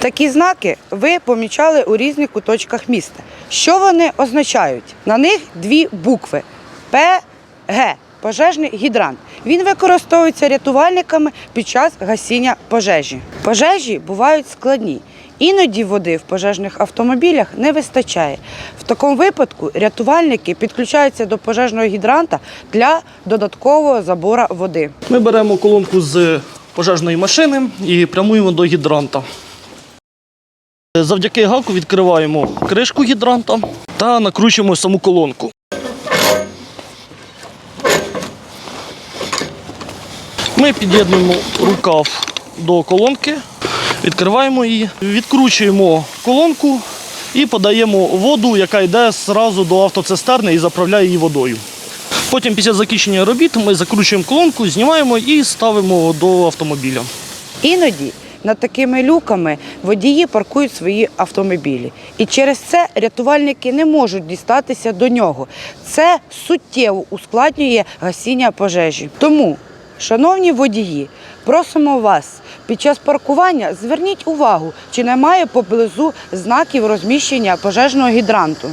Такі знаки ви помічали у різних куточках міста. Що вони означають? На них дві букви ПГ пожежний гідрант. Він використовується рятувальниками під час гасіння пожежі. Пожежі бувають складні. Іноді води в пожежних автомобілях не вистачає. В такому випадку рятувальники підключаються до пожежного гідранта для додаткового забору води. Ми беремо колонку з пожежної машини і прямуємо до гідранта. Завдяки гаку відкриваємо кришку гідранта та накручуємо саму колонку. Ми під'єднуємо рукав до колонки, відкриваємо її, відкручуємо колонку і подаємо воду, яка йде зразу до автоцистерни і заправляє її водою. Потім після закінчення робіт ми закручуємо колонку, знімаємо і ставимо до автомобіля. Іноді над такими люками водії паркують свої автомобілі. І через це рятувальники не можуть дістатися до нього. Це суттєво ускладнює гасіння пожежі. Тому, шановні водії, просимо вас під час паркування зверніть увагу, чи немає поблизу знаків розміщення пожежного гідранту.